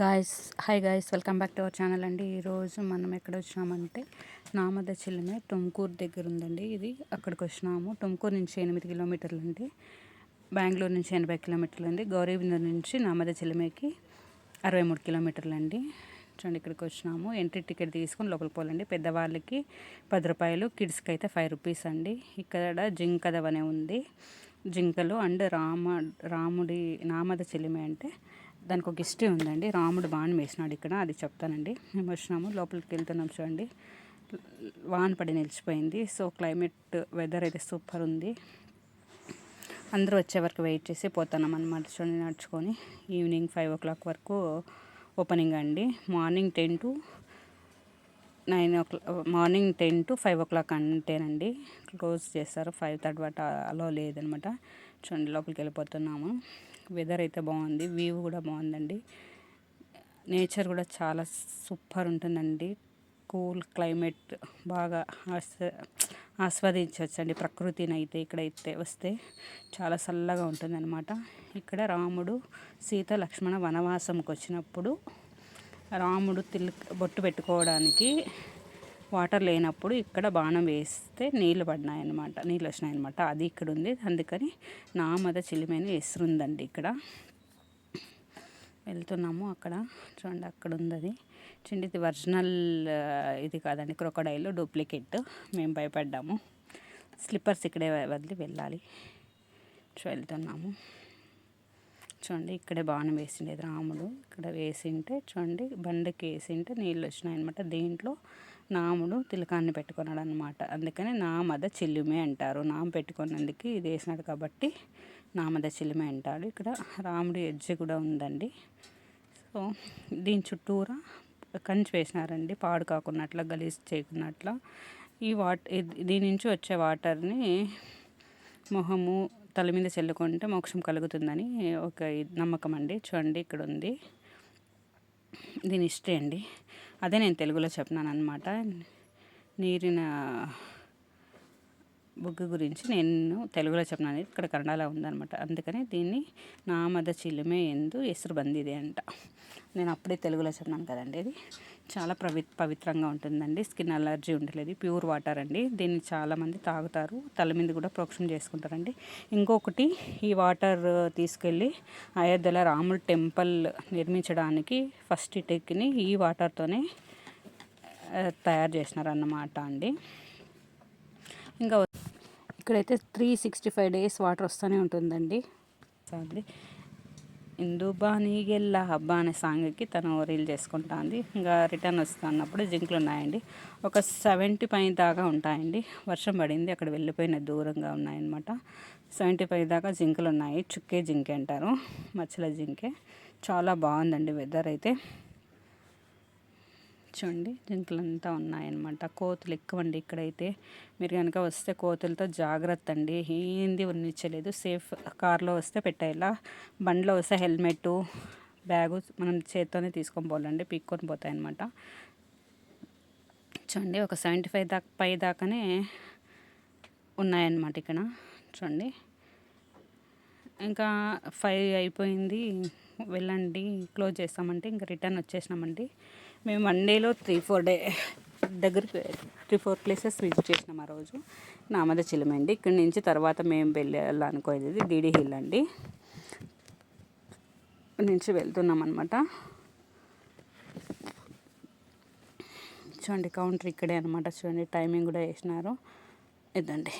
Guys hi guys welcome back to our channel అండి. ఈరోజు మనం ఎక్కడ వచ్చినామంటే నామద చిల్లమే టుమ్కూరు దగ్గర ఉందండి ఇది అక్కడికి వచ్చినాము టుమ్కూరు నుంచి ఎనిమిది కిలోమీటర్లు అండి బెంగళూరు నుంచి ఎనభై కిలోమీటర్లు అండి గౌరీబిందర్ నుంచి నామద చిల్లమేకి అరవై మూడు కిలోమీటర్లు అండి చూడండి ఇక్కడికి వచ్చినాము ఎంట్రీ టికెట్ తీసుకొని లోపలికి పోవాలండి. పెద్దవాళ్ళకి పది రూపాయలు కిడ్స్కి అయితే ఫైవ్ రూపీస్ అండి. ఇక్కడ జింకదవనే ఉంది. జింకలు అండ్ రామ రాముడి నామద చిలిమే అంటే దానికి ఒక హిస్టరీ ఉందండి. రాముడు బాణం వేసినాడు ఇక్కడ అది చెప్తానండి. మేము వచ్చినాము లోపలికి వెళ్తున్నాం చూడండి. వాన పడి నిలిచిపోయింది. సో క్లైమేట్ వెదర్ అయితే సూపర్ ఉంది. అందరూ వచ్చే వరకు వెయిట్ చేసి పోతున్నాం అనమాట చూడండి నడుచుకొని. ఈవినింగ్ ఫైవ్ ఓ క్లాక్ వరకు ఓపెనింగ్ అండి. Morning ten to nine o'clock morning ten to five o'clock అంటేనండి క్లోజ్ చేస్తారు. ఫైవ్ థర్టీ వాటి అలో లేదనమాట. చూడండి లోపలికి వెళ్ళిపోతున్నాము. వెదర్ అయితే బాగుంది. వ్యూ కూడా బాగుందండి. నేచర్ కూడా చాలా సూపర్ ఉంటుందండి. కూల్ క్లైమేట్ బాగా ఆస్వా ఆస్వాదించవచ్చండి ప్రకృతిని అయితే ఇక్కడైతే వస్తే. చాలా చల్లగా ఉంటుందన్నమాట. ఇక్కడ రాముడు సీత లక్ష్మణ వనవాసంకి వచ్చినప్పుడు రాముడు తిల్ బొట్టు పెట్టుకోవడానికి వాటర్ లేనప్పుడు ఇక్కడ బాణం వేస్తే నీళ్ళు పడినాయన్నమాట నీళ్ళు వచ్చినాయన్నమాట. అది ఇక్కడ ఉంది. అందుకని నామద చిలిమైన ఎసురుందండి ఇక్కడ. వెళ్తున్నాము అక్కడ. చూడండి అక్కడ ఉంది అది చూడండి ఇది ఒరిజినల్ ఇది కాదండి క్రొకడైల్ డూప్లికేట్. మేము భయపడ్డాము. స్లిప్పర్స్ ఇక్కడే వదిలి వెళ్ళాలి. వెళ్తున్నాము. చూడండి ఇక్కడే బాణం వేసిండేది రాముడు ఇక్కడ వేసింటే చూడండి బండకి వేసింటే నీళ్ళు వచ్చినాయి అనమాట దీంట్లో నాముడు తిలకాన్ని పెట్టుకున్నాడు అనమాట అందుకని నామద చెల్లుమే అంటారు. నామ పెట్టుకున్నందుకు ఇది వేసినాడు కాబట్టి నామద చెల్లుమే అంటాడు. ఇక్కడ రాముడి ఎజ్జ కూడా ఉందండి. సో దీని చుట్టూరా కంచి వేసినారండి. పాడు కాకున్నట్ల గలీజ్ చేయకున్నట్ల. ఈ వాటర్ దీని నుంచి వచ్చే వాటర్ని మొహము తల మీద చల్లుకుంటే మోక్షం కలుగుతుందని ఒక నమ్మకం అండి. చూడండి ఇక్కడ ఉంది దీని హిస్టరీ అండి. అదే నేను తెలుగులో చెప్పినాను అనమాట నీరిన బుగ్గు గురించి నేను తెలుగులో చెప్పినాను ఇక్కడ కన్నడలో ఉందనమాట అందుకని దీన్ని నామద చిలుమే ఎందు ఎసురు బందిది అంట. నేను అప్పుడే తెలుగులో చెప్పినాను కదండి ఇది. చాలా పవి పవిత్రంగా ఉంటుందండి. స్కిన్ అలర్జీ ఉండలేదు. ప్యూర్ వాటర్ అండి. దీన్ని చాలామంది తాగుతారు. తల మీద కూడా ప్రోక్షం చేసుకుంటారండి. ఇంకొకటి ఈ వాటర్ తీసుకెళ్ళి అయోధ్యలో రాముల టెంపుల్ నిర్మించడానికి ఫస్ట్ టెక్ని ఈ వాటర్తోనే తయారు చేసినారన్నమాట అండి. ఇంకా ఇక్కడైతే three sixty five days water వస్తూనే ఉంటుందండి. అండి ఇందు బానీగెల్ల హబ్బా అనే సాంగ్కి తను రీల్ చేసుకుంటుంది. ఇంకా రిటర్న్ వస్తున్నప్పుడు జింకులు ఉన్నాయండి. ఒక సెవెంటీ పైన దాకా ఉంటాయండి. వర్షం పడింది అక్కడ వెళ్ళిపోయిన దూరంగా ఉన్నాయన్నమాట. సెవెంటీ ఫైవ్ దాకా జింకలు ఉన్నాయి. చుక్కే జింకే అంటారు. మచ్చల జింకే. చాలా బాగుందండి వెదర్ అయితే. చూడండి జింకలంతా ఉన్నాయన్నమాట. కోతులు ఎక్కువ అండి ఇక్కడైతే. మీరు కనుక వస్తే కోతులతో జాగ్రత్త అండి ఏంది ఉన్నిచ్చలేదు సేఫ్ కార్లో వస్తే పెట్టేలా బండిలో వస్తే హెల్మెట్ బ్యాగు మనం చేత్తోనే తీసుకొని పోవాలండి. పీక్కొని పోతాయన్నమాట. చూడండి ఒక సెవెంటీ ఫైవ్ దాకా పై దాకానే ఉన్నాయన్నమాట ఇక్కడ. చూడండి. ఇంకా ఫైవ్ అయిపోయింది. వెళ్ళండి. క్లోజ్ చేస్తామంటే ఇంకా రిటర్న్ వచ్చేసినామండి. మేము వన్ డేలో త్రీ ఫోర్ డే దగ్గరికి త్రీ ఫోర్ ప్లేసెస్ విజిట్ చేసినాం ఆ రోజు. నామద చిలమండి. ఇక్కడి నుంచి తర్వాత మేము వెళ్ళాలనుకోలేదు డీడీ హిల్ అండి. నుంచి వెళ్తున్నాం అనమాట చూడండి కౌంటర్ ఇక్కడే అనమాట చూడండి టైమింగ్ కూడా వేసినారు ఇదండి.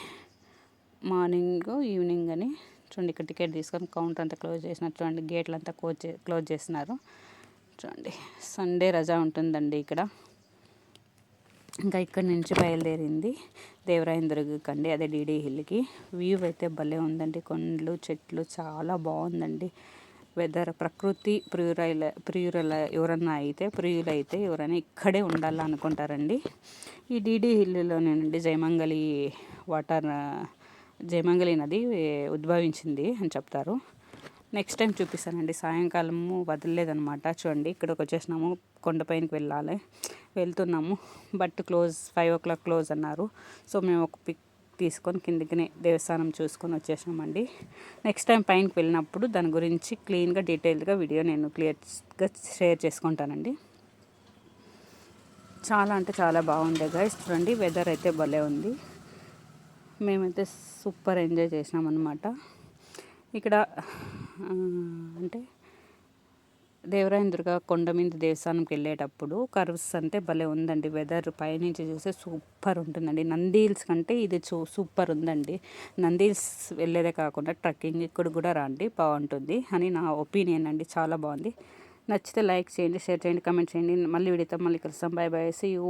మార్నింగ్ ఈవినింగ్ అని. చూడండి ఇక్కడ టికెట్ తీసుకొని కౌంటర్ అంతా క్లోజ్ చేసినారు. చూడండి గేట్లు అంతా క్లోజ్ క్లోజ్ చేసినారు. చూడండి. సండే రజా ఉంటుందండి ఇక్కడ. ఇంకా ఇక్కడ నుంచి బయలుదేరింది దేవరాయందుర్గకి అండి అదే డీడీ హిల్కి. వ్యూ అయితే భలే ఉందండి. కొండలు చెట్లు చాలా బాగుందండి. వెదర్ ప్రకృతి ప్రియురైల ప్రియురల ఎవరన్నా అయితే ప్రియులైతే ఎవరైనా ఇక్కడే ఉండాలనుకుంటారండి. ఈ డీడీ హిల్లోనేనండి జయమంగళి వాటర్ జయమంగళి నది ఉద్భవించింది అని చెప్తారు. నెక్స్ట్ టైం చూపిస్తానండి. సాయంకాలము వదలలేదనమాట చూడండి ఇక్కడికి వచ్చేసినాము. కొండపైనకి వెళ్ళాలి. వెళ్తున్నాము. But close five o'clock close అన్నారు. సో మేము ఒక పిక్ తీసుకొని కిందికినే దేవస్థానం చూసుకొని వచ్చేసామండి నెక్స్ట్ టైం పైనకి వెళ్ళినప్పుడు దాని గురించి క్లీన్గా డీటెయిల్గా వీడియో నేను క్లియర్గా షేర్ చేసుకుంటానండి. చాలా అంటే చాలా బాగుండే గైస్ చూడండి వెదర్ అయితే భలే ఉంది. మేమైతే సూపర్ ఎంజాయ్ చేసినాం అనమాట ఇక్కడ అంటే దేవరాయందుర్గ కొండ మీద దేవస్థానంకి వెళ్ళేటప్పుడు కర్వ్స్ అంటే భలే ఉందండి. వెదర్ పైనుంచి చూస్తే సూపర్ ఉంటుందండి. నంది హిల్స్ కంటే ఇది చూ సూపర్ ఉందండి. నంది హిల్స్ వెళ్ళేదే కాకుండా ట్రెక్కింగ్ ఇక్కడ కూడా రండి బాగుంటుంది అని నా ఒపీనియన్ అండి. చాలా బాగుంది. నచ్చితే లైక్ చేయండి షేర్ చేయండి కమెంట్ చేయండి. మళ్ళీ విడితే మళ్ళీ కలుస్తాం. Bye bye. See you